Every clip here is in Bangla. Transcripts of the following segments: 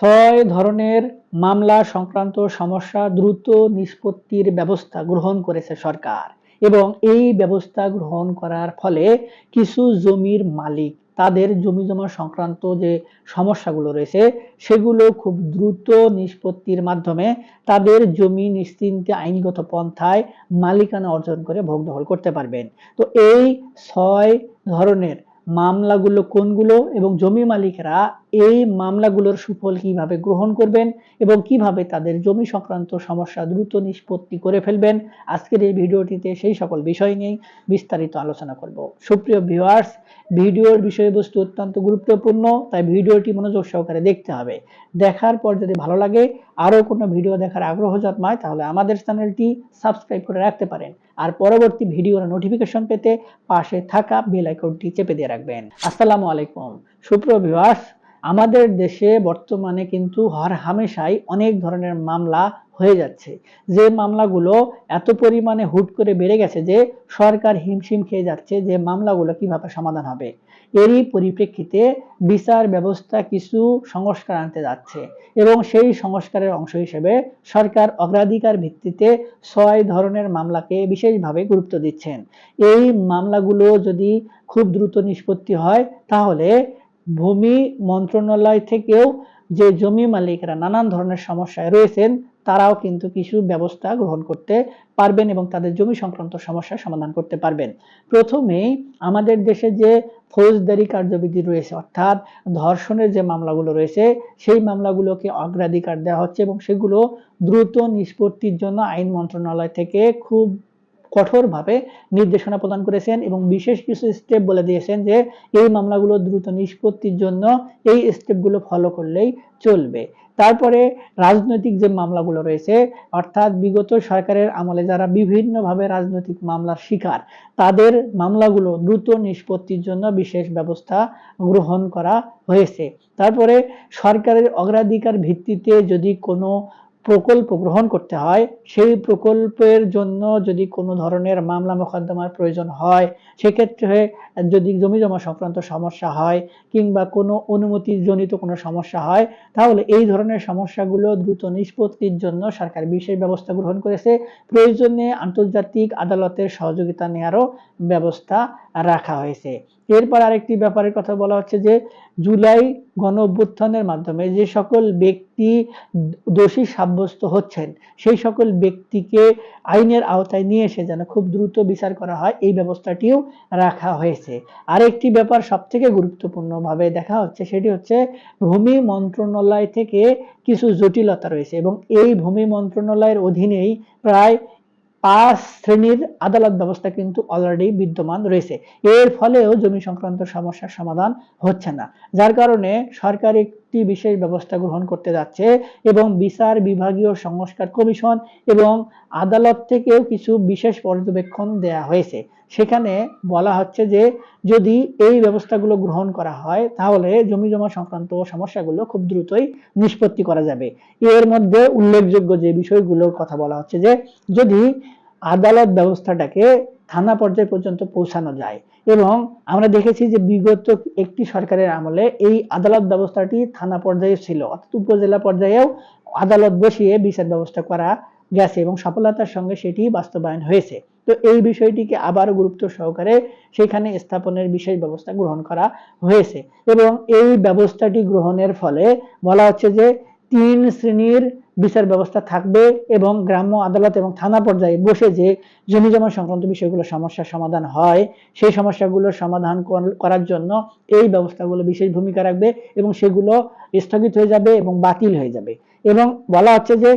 ছয় ধরনের মামলা সংক্রান্ত সমস্যা দ্রুত নিষ্পত্তির ব্যবস্থা গ্রহণ করেছে সরকার এবং এই ব্যবস্থা গ্রহণ করার ফলে কিছু জমির মালিক তাদের জমি জমা সংক্রান্ত যে সমস্যাগুলো রয়েছে, সেগুলো খুব দ্রুত নিষ্পত্তির মাধ্যমে তাদের জমি নিশ্চিন্তে আইনগত পন্থায় মালিকানা অর্জন করে ভোগ দখল করতে পারবেন। তো এই ছয় ধরনের মামলাগুলো কোনগুলো এবং জমি মালিকরা এই মামলাগুলোর সুফল কীভাবে গ্রহণ করবেন এবং কীভাবে তাদের জমি সংক্রান্ত সমস্যা দ্রুত নিষ্পত্তি করে ফেলবেন, আজকের এই ভিডিওটিতে সেই সকল বিষয় নিয়েই বিস্তারিত আলোচনা করব। সুপ্রিয় ভিউয়ার্স ভিডিওর বিষয়বস্তু অত্যন্ত গুরুত্বপূর্ণ, তাই ভিডিওটি মনোযোগ সহকারে দেখতে হবে। দেখার পর যদি ভালো লাগে, আরও কোনো ভিডিও দেখার আগ্রহ জন্মায়, তাহলে আমাদের চ্যানেলটি সাবস্ক্রাইব করে রাখতে পারেন। আর পরবর্তী ভিডিওর নোটিফিকেশন পেতে পাশে থাকা বেল আইকনটি চেপে দিয়ে রাখবেন। আসসালামু আলাইকুম। সুপ্রিয় ভিউয়ার্স আমাদের দেশে বর্তমানে কিন্তু হর হামেশাই অনেক ধরনের মামলা হয়ে যাচ্ছে। যে মামলাগুলো এত পরিমাণে হুট করে বেড়ে গেছে যে সরকার হিমশিম খেয়ে যাচ্ছে যে মামলাগুলো কীভাবে সমাধান হবে। এরই পরিপ্রেক্ষিতে বিচার ব্যবস্থা কিছু সংস্কার আনতে যাচ্ছে এবং সেই সংস্কারের অংশ হিসেবে সরকার অগ্রাধিকার ভিত্তিতে ছয় ধরনের মামলাকে বিশেষভাবে গুরুত্ব দিচ্ছেন। এই মামলাগুলো যদি খুব দ্রুত নিষ্পত্তি হয় তাহলে ভূমি মন্ত্রণালয় থেকেও যে জমি মালিকরা নানান ধরনের সমস্যায় রয়েছেন, তারাও কিন্তু কিছু ব্যবস্থা গ্রহণ করতে পারবেন এবং তাদের জমি সংক্রান্ত সমস্যার সমাধান করতে পারবেন। প্রথমেই আমাদের দেশে যে ফৌজদারি কার্যবিধি রয়েছে, অর্থাৎ ধর্ষণের যে মামলাগুলো রয়েছে, সেই মামলাগুলোকে অগ্রাধিকার দেওয়া হচ্ছে এবং সেগুলো দ্রুত নিষ্পত্তির জন্য আইন মন্ত্রণালয় থেকে খুব কঠোরভাবে নির্দেশনা প্রদান করেছেন এবং বিশেষ কিছু স্টেপ বলে দিয়েছেন যে এই মামলাগুলো দ্রুত নিষ্পত্তির জন্য এই স্টেপগুলো ফলো করলেই চলবে। তারপরে রাজনৈতিক যে মামলাগুলো রয়েছে, অর্থাৎ বিগত সরকারের আমলে যারা বিভিন্নভাবে রাজনৈতিক মামলার শিকার, তাদের মামলাগুলো দ্রুত নিষ্পত্তির জন্য বিশেষ ব্যবস্থা গ্রহণ করা হয়েছে। তারপরে সরকারের অগ্রাধিকার ভিত্তিতে যদি কোনো প্রকল্প গ্রহণ করতে হয়, সেই প্রকল্পের জন্য যদি কোনো ধরনের মামলা মোকদ্দমার প্রয়োজন হয়, সেক্ষেত্রে যদি জমি জমা সংক্রান্ত সমস্যা হয় কিংবা কোনো অনুমতিজনিত কোনো সমস্যা হয়, তাহলে এই ধরনের সমস্যাগুলো দ্রুত নিষ্পত্তির জন্য সরকার বিশেষ ব্যবস্থা গ্রহণ করেছে। প্রয়োজনে আন্তর্জাতিক আদালতের সহযোগিতা নেওয়ারও ব্যবস্থা রাখা হয়েছে। এরপর আরেকটি ব্যাপারের কথা বলা হচ্ছে যে, জুলাই গণ অভ্যুত্থানের মাধ্যমে যে সকল ব্যক্তি দোষী সাব্যস্ত হচ্ছেন, সেই সকল ব্যক্তিকে আইনের আওতায় নিয়ে এসে যেন খুব দ্রুত বিচার করা হয়, এই ব্যবস্থাটিও রাখা হয়েছে। আরেকটি ব্যাপার সব থেকে গুরুত্বপূর্ণভাবে দেখা হচ্ছে, সেটি হচ্ছে ভূমি মন্ত্রণালয় থেকে কিছু জটিলতা রয়েছে এবং এই ভূমি মন্ত্রণালয়ের অধীনেই প্রায় পাঁচ শ্রেণির আদালত ব্যবস্থা কিন্তু অলরেডি বিদ্যমান রয়েছে। এর ফলেও জমি সংক্রান্ত সমস্যার সমাধান হচ্ছে না। যার কারণে সরকার একটি বিশেষ ব্যবস্থা গ্রহণ করতে যাচ্ছে এবং বিচার বিভাগীয় সংস্কার কমিশন এবং আদালত থেকেও কিছু বিশেষ পর্যবেক্ষণ দেয়া হয়েছে। সেখানে বলা হচ্ছে যে, যদি এই ব্যবস্থাগুলো গ্রহণ করা হয়, তাহলে জমি জমা সংক্রান্ত সমস্যাগুলো খুব দ্রুতই নিষ্পত্তি করা যাবে। এর মধ্যে উল্লেখযোগ্য যে বিষয়গুলোর কথা বলা হচ্ছে যে, যদি আদালত ব্যবস্থাটাকে থানা পর্যায় পর্যন্ত পৌঁছানো যায়। এবং আমরা দেখেছি যে বিগত একটি সরকারের আমলে এই আদালত ব্যবস্থাটি থানা পর্যায়ে ছিল, অর্থাৎ উপজেলা পর্যায়েও আদালত বসিয়ে বিচার ব্যবস্থা করা গেছে এবং সফলতার সঙ্গে সেটি বাস্তবায়ন হয়েছে। তো এই বিষয়টিকে আবারও গুরুত্ব সহকারে সেখানে স্থাপনের বিশেষ ব্যবস্থা গ্রহণ করা হয়েছে এবং এই ব্যবস্থাটি গ্রহণের ফলে বলা হচ্ছে যে তিন শ্রেণির বিচার ব্যবস্থা থাকবে এবং গ্রাম্য আদালত এবং থানা পর্যায়ে বসে যে জমি জমা সংক্রান্ত বিষয়গুলো সমস্যার সমাধান হয়, সেই সমস্যাগুলোর সমাধান করার জন্য এই ব্যবস্থাগুলো বিশেষ ভূমিকা রাখবে এবং সেগুলো স্থগিত হয়ে যাবে এবং বাতিল হয়ে যাবে। এবং বলা হচ্ছে যে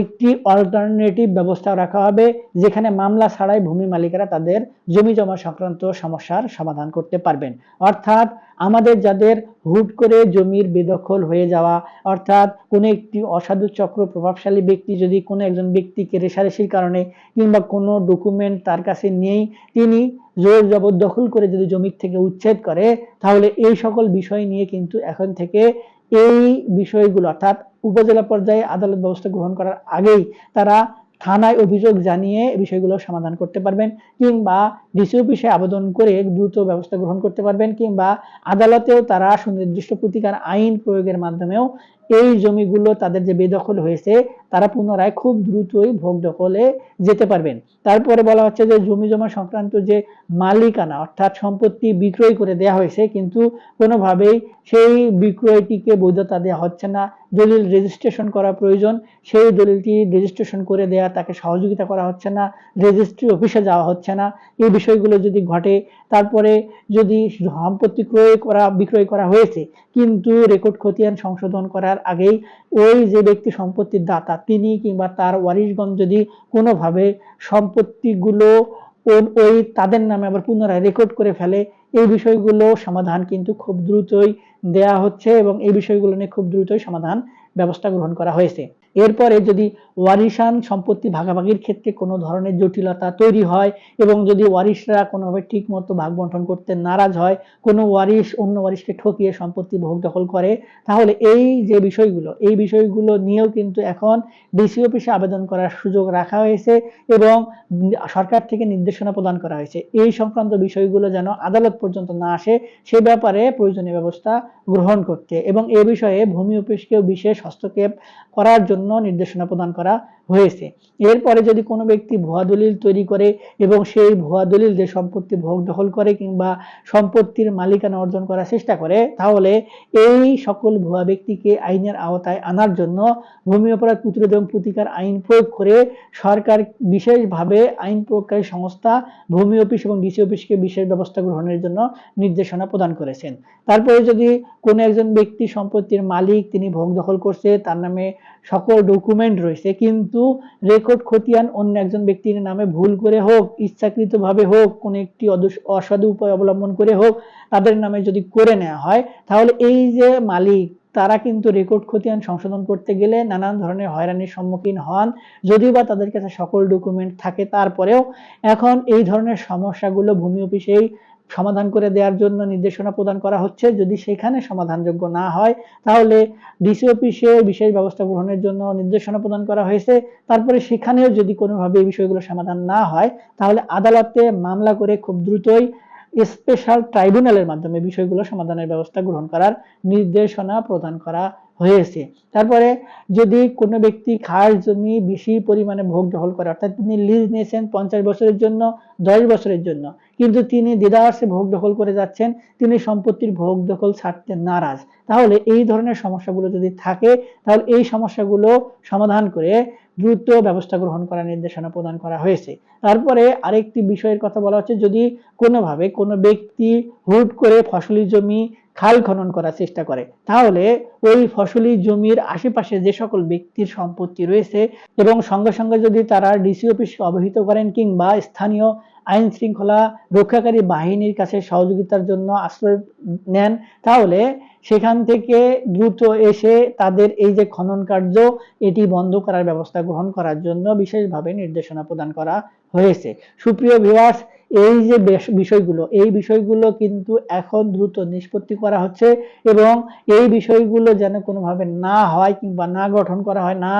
একটি অল্টারনেটিভ ব্যবস্থা রাখা হবে, যেখানে মামলা ছাড়াই ভূমি মালিকেরা তাদের জমি জমা সংক্রান্ত সমস্যার সমাধান করতে পারবেন। অর্থাৎ আমাদের যাদের হুট করে জমির বেদখল হয়ে যাওয়া, অর্থাৎ কোনো একটি অসাধু চক্র প্রভাবশালী ব্যক্তি যদি কোনো একজন ব্যক্তিকে রেশারেশির কারণে কিংবা কোনো ডকুমেন্ট তার কাছে নেই, তিনি জোর জবরদখল করে যদি জমির থেকে উচ্ছেদ করে, তাহলে এই সকল বিষয় নিয়ে কিন্তু এখন থেকে এই বিষয়গুলো, অর্থাৎ উপজেলা পর্যায়ে আদালত ব্যবস্থা গ্রহণ করার আগেই তারা থানায় অভিযোগ জানিয়ে বিষয়গুলো সমাধান করতে পারবেন কিংবা ডিসি অফিসে আবেদন করে দ্রুত ব্যবস্থা গ্রহণ করতে পারবেন কিংবা আদালতেও তারা সুনির্দিষ্ট প্রতিকার আইন প্রয়োগের মাধ্যমেও এই জমিগুলো তাদের যে বেদখল হয়েছে, তারা পুনরায় খুব দ্রুতই ভোগ দখলে যেতে পারবেন। তারপরে বলা হচ্ছে যে জমি জমা সংক্রান্ত যে মালিকানা, অর্থাৎ সম্পত্তি বিক্রয় করে দেয়া হয়েছে, কিন্তু কোনোভাবেই সেই বিক্রয়টিকে বৈধতা দেওয়া হচ্ছে না। দলিল রেজিস্ট্রেশন করা প্রয়োজন, সেই দলিলটি রেজিস্ট্রেশন করে দেয়া, তাকে সহযোগিতা করা হচ্ছে না রেজিস্ট্রি অফিসে যাওয়া হচ্ছে না। এই বিষয়গুলো যদি ঘটে, তারপরে যদি সম্পত্তি ক্রয় করা, বিক্রয় করা হয়েছে, কিন্তু রেকর্ড খতিয়ান সংশোধন করার আগেই ওই যে ব্যক্তি সম্পত্তির দাতা, তিনি কিংবা তার ওয়ারিশগঞ্জ যদি কোনোভাবে সম্পত্তিগুলো ওই তাদের নামে আবার পুনরায় রেকর্ড করে ফেলে, এই বিষয়গুলো সমাধান কিন্তু খুব দ্রুতই দেয়া হচ্ছে এবং এই বিষয়গুলো নিয়ে খুব দ্রুতই সমাধান ব্যবস্থা গ্রহণ করা হয়েছে। এরপরে যদি ওয়ারিশান সম্পত্তি ভাগাভাগির ক্ষেত্রে কোনো ধরনের জটিলতা তৈরি হয় এবং যদি ওয়ারিশরা কোনোভাবে ঠিক মতো ভাগ বন্টন করতে নারাজ হয়, কোনো ওয়ারিশ অন্য ওয়ারিশকে ঠকিয়ে সম্পত্তি ভোগ দখল করে, তাহলে এই যে বিষয়গুলো, এই বিষয়গুলো নিয়েও কিন্তু এখন ডিসি অফিসে আবেদন করার সুযোগ রাখা হয়েছে এবং সরকার থেকে নির্দেশনা প্রদান করা হয়েছে। এই সংক্রান্ত বিষয়গুলো যেন আদালত পর্যন্ত না আসে, সে ব্যাপারে প্রয়োজনীয় ব্যবস্থা গ্রহণ করতে। এবং এ বিষয়ে ভূমি অফিসকেও বিশেষ হস্তক্ষেপ করার জন্য নির্দেশনা প্রদান করা হয়েছে। এরপরে যদি কোনো ব্যক্তি ভুয়া দলিল তৈরি করে এবং সেই ভুয়া দলিল যে সম্পত্তি ভোগ দখল করে কিংবা সম্পত্তির মালিকানা অর্জন করার চেষ্টা করে, তাহলে এই সকল ভুয়া ব্যক্তিকে আইনের আওতায় আনার জন্য ভূমি অপরাধ প্রতিরোধ এবং প্রতিকার আইন প্রয়োগ করে সরকার বিশেষভাবে আইন প্রয়োগকারী সংস্থা, ভূমি অফিস এবং ডিসি অফিসকে বিশেষ ব্যবস্থা গ্রহণের জন্য নির্দেশনা প্রদান করেছেন। তারপরে যদি কোনো একজন ব্যক্তি সম্পত্তির মালিক, তিনি ভোগ দখল করছে, তার নামে সকল ডকুমেন্ট রয়েছে, কিন্তু রেকর্ড খতিয়ান অন্য একজন ব্যক্তির নামে ভুল করে হোক, ইচ্ছাকৃতভাবে হোক, কোনো একটি অসাধু উপায় অবলম্বন করে হোক, তাদের নামে যদি করে নেওয়া হয়, তাহলে এই যে মালিক, তারা কিন্তু রেকর্ড খতিয়ান সংশোধন করতে গেলে নানান ধরনের হয়রানির সম্মুখীন হন। যদিও বা তাদের কাছে সকল ডকুমেন্ট থাকে, তারপরেও এখন এই ধরনের সমস্যাগুলো ভূমি অফিসেই সমাধান করে দেওয়ার জন্য নির্দেশনা প্রদান করা হচ্ছে। যদি সেখানে সমাধানযোগ্য না হয়, তাহলে ডিসি অফিসে বিশেষ ব্যবস্থা গ্রহণের জন্য নির্দেশনা প্রদান করা হয়েছে। তারপরে সেখানেও যদি কোনোভাবে এই বিষয়গুলো সমাধান না হয়, তাহলে আদালতে মামলা করে খুব দ্রুতই স্পেশাল ট্রাইব্যুনালের মাধ্যমে বিষয়গুলো সমাধানের ব্যবস্থা গ্রহণ করার নির্দেশনা প্রদান করা হয়েছে। তারপরে যদি কোনো ব্যক্তি খাস জমি বেশি পরিমাণে ভোগ দখল করে, অর্থাৎ তিনি লিজ নিয়েছেন পঞ্চাশ বছরের জন্য, দশ বছরের জন্য, কিন্তু তিনি দেদারসে ভোগ দখল করে যাচ্ছেন, তিনি সম্পত্তির ভোগ দখল ছাড়তে নারাজ। তাহলে এই ধরনের সমস্যাগুলো যদি থাকে, তাহলে এই সমস্যাগুলো সমাধান করে দ্রুত ব্যবস্থা গ্রহণ করার নির্দেশনা প্রদান করা হয়েছে। তারপরে আরেকটি বিষয়ের কথা বলা হচ্ছে, যদি কোনোভাবে কোনো ব্যক্তি হুট করে ফসলি জমি খাল খনন করার চেষ্টা করে। তাহলে ওই ফসলি জমির আশেপাশে যে সকল ব্যক্তির সম্পত্তি রয়েছে এবং সঙ্গে সঙ্গে যদি তারা ডিসি অফিসকে অবহিত করেন কিংবা স্থানীয় আইন শৃঙ্খলা রক্ষাকারী বাহিনীর কাছে সহযোগিতার জন্য আশ্রয় নেন, তাহলে সেখান থেকে দ্রুত এসে তাদের এই যে খনন কার্য, এটি বন্ধ করার ব্যবস্থা গ্রহণ করার জন্য বিশেষভাবে নির্দেশনা প্রদান করা হয়েছে। সুপ্রিয় ভিউয়ার্স এই যে বিষয়গুলো, এই বিষয়গুলো কিন্তু এখন দ্রুত নিষ্পত্তি করা হচ্ছে এবং এই বিষয়গুলো যেন কোনোভাবে না হয় কিংবা না গঠন করা হয়, না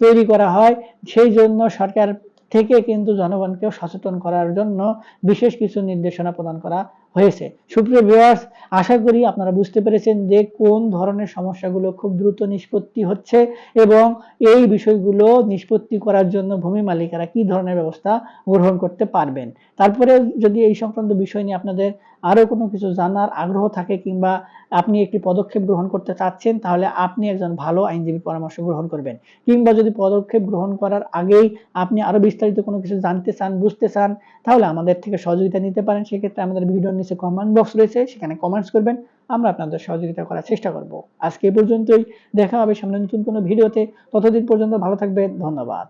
তৈরি করা হয়, সেই জন্য সরকার থেকে কিন্তু জনগণকে সচেতন করার জন্য বিশেষ কিছু নির্দেশনা প্রদান করা হয়েছে। সুপ্রিয় ভিউয়ার্স আশা করি আপনারা বুঝতে পেরেছেন যে কোন ধরনের সমস্যাগুলো খুব দ্রুত নিষ্পত্তি হচ্ছে এবং এই বিষয়গুলো নিষ্পত্তি করার জন্য ভূমি মালিকারা কি ধরনের ব্যবস্থা গ্রহণ করতে পারবেন। তারপরে যদি এই সংক্রান্ত বিষয় নিয়ে আপনাদের আরও কোনো কিছু জানার আগ্রহ থাকে কিংবা আপনি একটি পদক্ষেপ গ্রহণ করতে চাচ্ছেন, তাহলে আপনি একজন ভালো আইনজীবীর পরামর্শ গ্রহণ করবেন। কিংবা যদি পদক্ষেপ গ্রহণ করার আগেই আপনি আরও বিস্তারিত কোনো কিছু জানতে চান, বুঝতে চান, তাহলে আমাদের থেকে সহযোগিতা নিতে পারেন। সেক্ষেত্রে আমাদের ভিডিওর নিচে কমেন্ট বক্স রয়েছে, সেখানে কমেন্টস করবেন, আমরা আপনাদের সহযোগিতা করার চেষ্টা করব। আজকে এই পর্যন্তই, দেখা হবে সামনে নতুন কোনো ভিডিওতে, ততদিন পর্যন্ত ভালো থাকবেন, ধন্যবাদ।